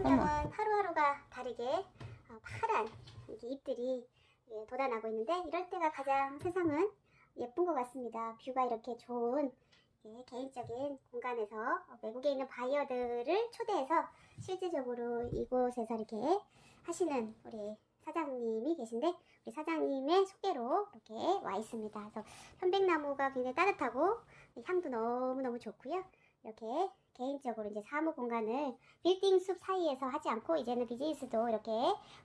팀장은 하루하루가 다르게 어, 파란 잎들이 예, 돋아나고 있는데 이럴 때가 가장 세상은 예쁜 것 같습니다. 뷰가 이렇게 좋은 예, 개인적인 공간에서 어, 외국에 있는 바이어들을 초대해서 실질적으로 이곳에서 이렇게 하시는 우리 사장님이 계신데 우리 사장님의 소개로 이렇게 와 있습니다. 그래서 편백나무가 굉장히 따뜻하고 향도 너무너무 좋고요. 이렇게 개인적으로 이제 사무 공간을 빌딩 숲 사이에서 하지 않고 이제는 비즈니스도 이렇게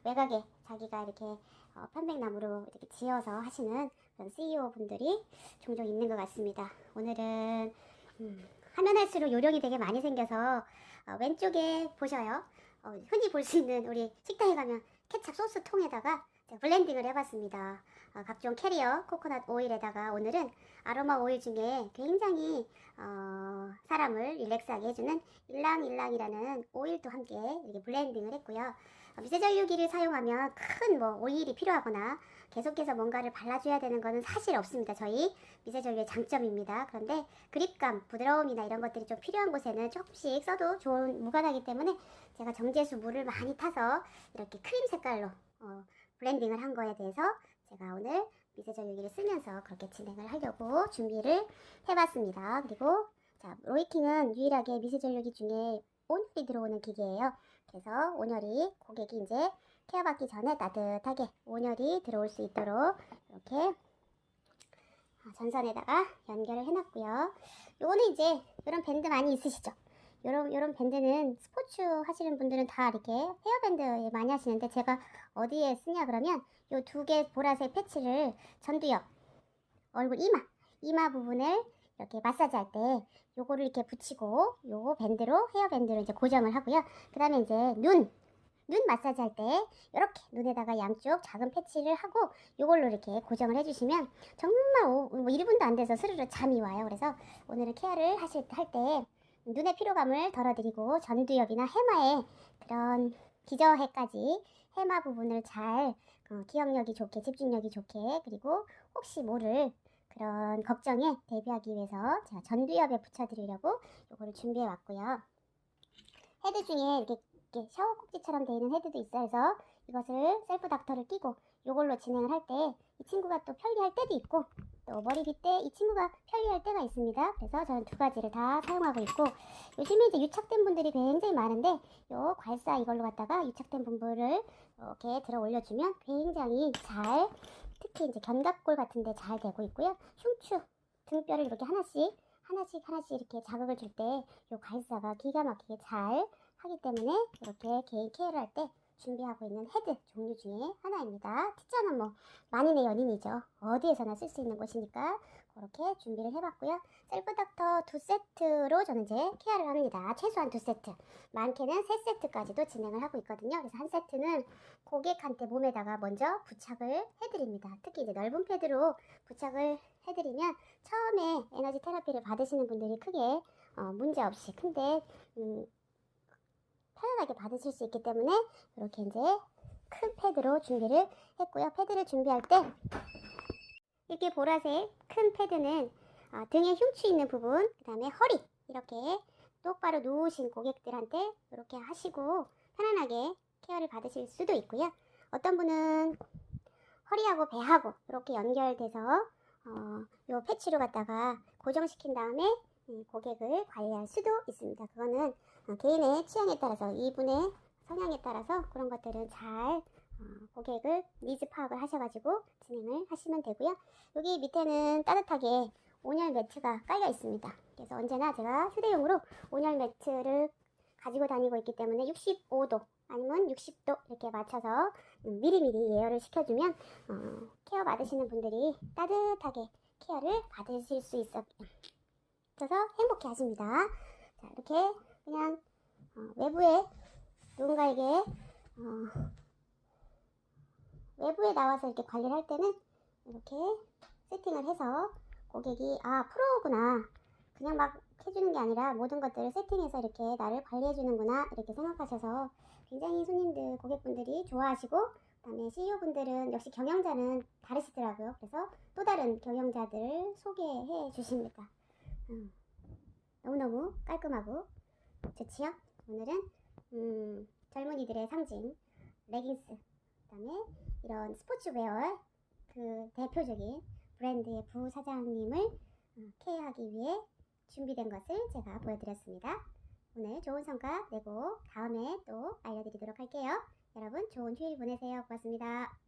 외곽에 자기가 이렇게 어, 편백나무로 이렇게 지어서 하시는 그런 CEO 분들이 종종 있는 것 같습니다. 오늘은 음, 하면 할수록 요령이 되게 많이 생겨서 어, 왼쪽에 보셔요. 어, 흔히 볼 수 있는 우리 식당에 가면 케찹 소스 통에다가 블렌딩을 해봤습니다. 어, 각종 캐리어 코코넛 오일에다가 오늘은 아로마 오일 중에 굉장히 어, 사람을 릴렉스하게 해주는 일랑일랑이라는 오일도 함께 이렇게 블렌딩을 했고요. 어, 미세전류기를 사용하면 큰 뭐 오일이 필요하거나 계속해서 뭔가를 발라줘야 되는 것은 사실 없습니다. 저희 미세전류의 장점입니다. 그런데 그립감, 부드러움이나 이런 것들이 좀 필요한 곳에는 조금씩 써도 좋은 무관하기 때문에 제가 정제수 물을 많이 타서 이렇게 크림 색깔로 어, 블렌딩을 한 거에 대해서 제가 오늘 미세전류기를 쓰면서 그렇게 진행을 하려고 준비를 해봤습니다. 그리고 자 로이킹은 유일하게 미세전류기 중에 온열이 들어오는 기계예요. 그래서 온열이 고객이 이제 케어받기 전에 따뜻하게 온열이 들어올 수 있도록 이렇게 아, 전선에다가 연결을 해놨고요. 요거는 이제 이런 밴드 많이 있으시죠? 요런 요런 밴드는 스포츠 하시는 분들은 다 이렇게 헤어밴드 많이 하시는데 제가 어디에 쓰냐 그러면 요 두 개 보라색 패치를 전두엽 얼굴 이마 이마 부분을 이렇게 마사지 할 때 요거를 이렇게 붙이고 요 밴드로 헤어 밴드로 이제 고정을 하고요. 그 다음에 이제 눈 눈 마사지 할 때 이렇게 눈에다가 양쪽 작은 패치를 하고 요걸로 이렇게 고정을 해주시면 정말 오, 뭐 1분도 안 돼서 스르르 잠이 와요. 그래서 오늘은 케어를 하실 할 때 눈의 피로감을 덜어드리고 전두엽이나 해마에 그런 기저해까지 해마 부분을 잘 어, 기억력이 좋게 집중력이 좋게 그리고 혹시 모를 그런 걱정에 대비하기 위해서 제가 전두엽에 붙여드리려고 요거를 준비해 왔고요. 헤드 중에 이렇게, 이렇게 샤워 꼭지처럼 되어 있는 헤드도 있어요. 그래서 이것을 셀프 닥터를 끼고 요걸로 진행을 할 때 이 친구가 또 편리할 때도 있고 또 머리 빗대 이 친구가 편리할 때가 있습니다. 그래서 저는 두 가지를 다 사용하고 있고 요즘에 이제 유착된 분들이 굉장히 많은데 요 괄사 이걸로 갖다가 유착된 분들을 이렇게 들어 올려주면 굉장히 잘 특히 이제 견갑골 같은 데 잘 되고 있고요. 흉추 등뼈를 이렇게 하나씩 하나씩 하나씩 이렇게 자극을 줄 때 요 괄사가 기가 막히게 잘 하기 때문에 이렇게 개인 케어를 할때 준비하고 있는 헤드 종류 중에 하나입니다. 티자는 뭐 만인의 연인이죠. 어디에서나 쓸 수 있는 곳이니까 그렇게 준비를 해봤고요. 셀프 닥터 두 세트로 저는 이제 케어를 합니다. 최소한 두 세트. 많게는 세 세트까지도 진행을 하고 있거든요. 그래서 한 세트는 고객한테 몸에다가 먼저 부착을 해드립니다. 특히 이제 넓은 패드로 부착을 해드리면 처음에 에너지 테라피를 받으시는 분들이 크게 어, 문제 없이 근데 음, 편안하게 받으실 수 있기 때문에 이렇게 이제 큰 패드로 준비를 했고요. 패드를 준비할 때 이렇게 보라색 큰 패드는 아, 등에 흉추 있는 부분, 그 다음에 허리 이렇게 똑바로 누우신 고객들한테 이렇게 하시고 편안하게 케어를 받으실 수도 있고요. 어떤 분은 허리하고 배하고 이렇게 연결돼서 어, 요 패치로 갖다가 고정시킨 다음에 이 고객을 관리할 수도 있습니다. 그거는 어, 개인의 취향에 따라서 이분의 성향에 따라서 그런 것들은 잘 어, 고객을 니즈 파악을 하셔가지고 진행을 하시면 되고요. 여기 밑에는 따뜻하게 온열 매트가 깔려 있습니다. 그래서 언제나 제가 휴대용으로 온열 매트를 가지고 다니고 있기 때문에 65도 아니면 60도 이렇게 맞춰서 음, 미리미리 예열을 시켜주면 어, 케어 받으시는 분들이 따뜻하게 케어를 받으실 수 있어 서 행복해 하십니다. 자 이렇게 그냥 어, 외부에 누군가에게 어, 외부에 나와서 이렇게 관리를 할 때는 이렇게 세팅을 해서 고객이 아 프로구나 그냥 막 해주는 게 아니라 모든 것들을 세팅해서 이렇게 나를 관리해 주는구나 이렇게 생각하셔서 굉장히 손님들 고객분들이 좋아하시고 그다음에 CEO 분들은 역시 경영자는 다르시더라고요. 그래서 또 다른 경영자들을 소개해 주십니다. 음, 너무너무 깔끔하고 좋지요? 오늘은 음, 젊은이들의 상징 레깅스 그다음에 이런 스포츠웨어 그 대표적인 브랜드의 부사장님을 어, 케어하기 위해 준비된 것을 제가 보여드렸습니다. 오늘 좋은 성과 내고 다음에 또 알려드리도록 할게요. 여러분 좋은 휴일 보내세요. 고맙습니다.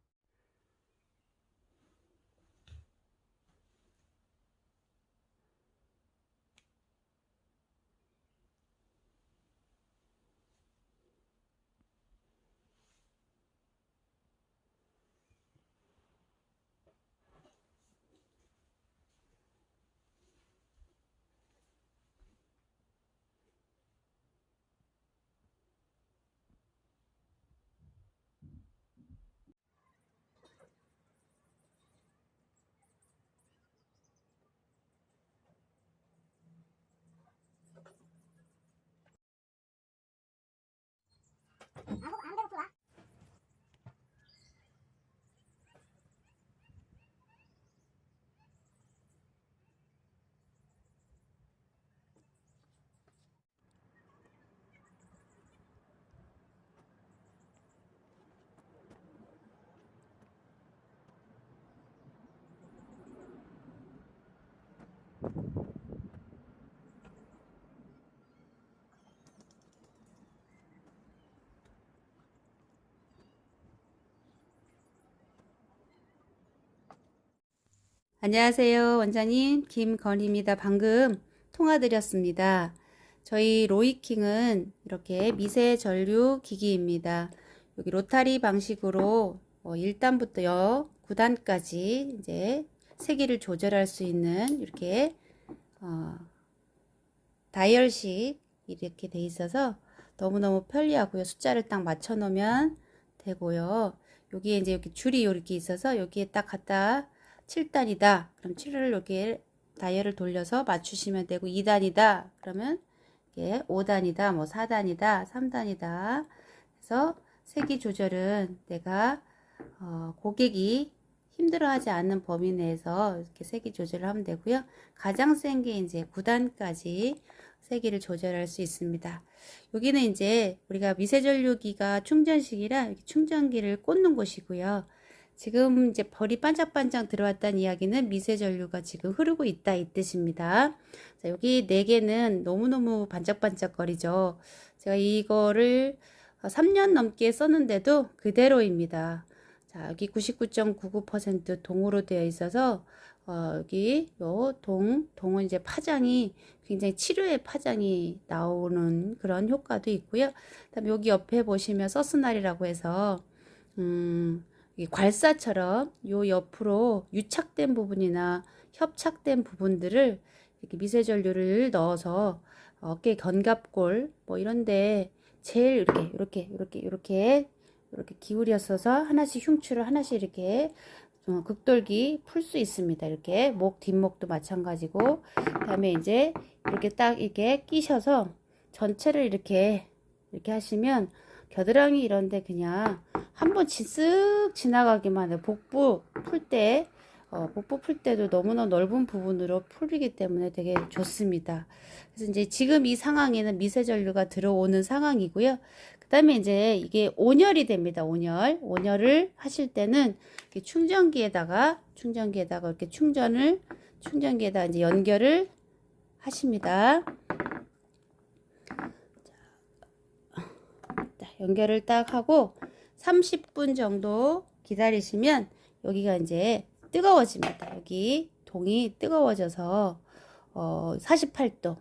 안배 안녕하세요. 원장님 김건희입니다. 방금 통화 드렸습니다. 저희 로이킹은 이렇게 미세 전류 기기입니다. 여기 로타리 방식으로 어, 1단부터 9단까지 이제 세기를 조절할 수 있는 이렇게 어, 다이얼식 이렇게 돼 있어서 너무너무 편리하고요. 숫자를 딱 맞춰 놓으면 되고요. 여기에 이제 이렇게 줄이 이렇게 있어서 여기에 딱 갖다 7단이다. 그럼 7을 이렇게 다이얼을 돌려서 맞추시면 되고 2단이다. 그러면 이게 5단이다. 뭐 4단이다. 3단이다. 그래서 세기 조절은 내가 어, 고객이 힘들어하지 않는 범위 내에서 이렇게 세기 조절을 하면 되고요. 가장 센 게 이제 9단까지 세기를 조절할 수 있습니다. 여기는 이제 우리가 미세전류기가 충전식이라 충전기를 꽂는 곳이고요. 지금 이제 벌이 반짝반짝 들어왔다는 이야기는 미세 전류가 지금 흐르고 있다 이 뜻입니다. 자, 여기 네 개는 너무너무 반짝반짝거리죠. 제가 이거를 3년 넘게 썼는데도 그대로입니다. 자, 여기 99.99% 동으로 되어 있어서 어, 여기 요 동, 동은 이제 파장이 굉장히 치료의 파장이 나오는 그런 효과도 있고요. 그다음에 여기 옆에 보시면 서스날이라고 해서 음, 이 괄사처럼 요 옆으로 유착된 부분이나 협착된 부분들을 이렇게 미세전류를 넣어서 어깨 견갑골 뭐 이런데 제일 이렇게 이렇게 이렇게 이렇게 이렇게 기울였어서 하나씩 흉추를 하나씩 이렇게 어, 극돌기 풀 수 있습니다. 이렇게 목 뒷목도 마찬가지고 그다음에 이제 이렇게 딱 이렇게 끼셔서 전체를 이렇게 이렇게 하시면 겨드랑이 이런데 그냥 한번 쓱 지나가기만 해. 복부 풀 때, 어, 복부 풀 때도 너무나 넓은 부분으로 풀리기 때문에 되게 좋습니다. 그래서 이제 지금 이 상황에는 미세전류가 들어오는 상황이고요. 그 다음에 이제 이게 온열이 됩니다. 온열. 온열을 하실 때는 충전기에다가, 충전기에다가 이렇게 충전을, 충전기에다 이제 연결을 하십니다. 연결을 딱 하고 30분 정도 기다리시면 여기가 이제 뜨거워집니다. 여기 동이 뜨거워져서 어 48도.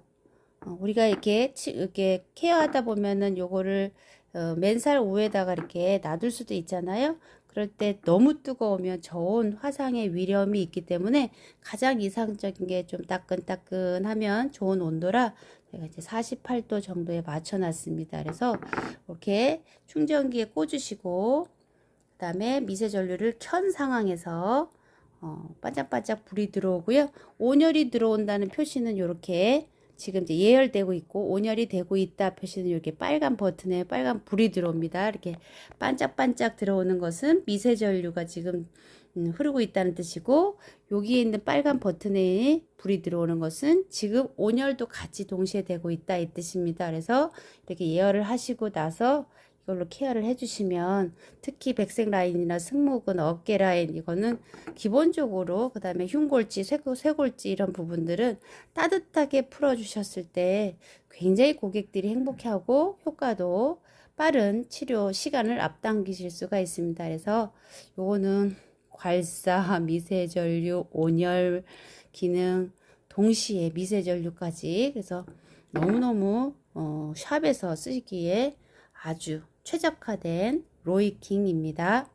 어, 우리가 이렇게 치, 이렇게 케어하다 보면은 요거를 어, 맨살 위에다가 이렇게 놔둘 수도 있잖아요. 그럴 때 너무 뜨거우면 저온 화상의 위험이 있기 때문에 가장 이상적인 게 좀 따끈따끈하면 좋은 온도라 제가 이제 48도 정도에 맞춰 놨습니다. 그래서 이렇게 충전기에 꽂으시고 그 다음에 미세 전류를 켠 상황에서 어, 반짝반짝 불이 들어오고요. 온열이 들어온다는 표시는 이렇게 지금 이제 예열되고 있고 온열이 되고 있다 표시는 이렇게 빨간 버튼에 빨간 불이 들어옵니다. 이렇게 반짝반짝 들어오는 것은 미세 전류가 지금 음, 흐르고 있다는 뜻이고 여기에 있는 빨간 버튼에 불이 들어오는 것은 지금 온열도 같이 동시에 되고 있다 이 뜻입니다. 그래서 이렇게 예열을 하시고 나서 이걸로 케어를 해주시면 특히 백색 라인이나 승모근, 어깨 라인 이거는 기본적으로 그 다음에 흉골지, 쇄골, 쇄골지 이런 부분들은 따뜻하게 풀어주셨을 때 굉장히 고객들이 행복해하고 효과도 빠른 치료 시간을 앞당기실 수가 있습니다. 그래서 요거는 괄사, 미세전류, 온열 기능 동시에 미세전류까지 그래서 너무너무 어, 샵에서 쓰기에 아주 최적화된 로이킹입니다.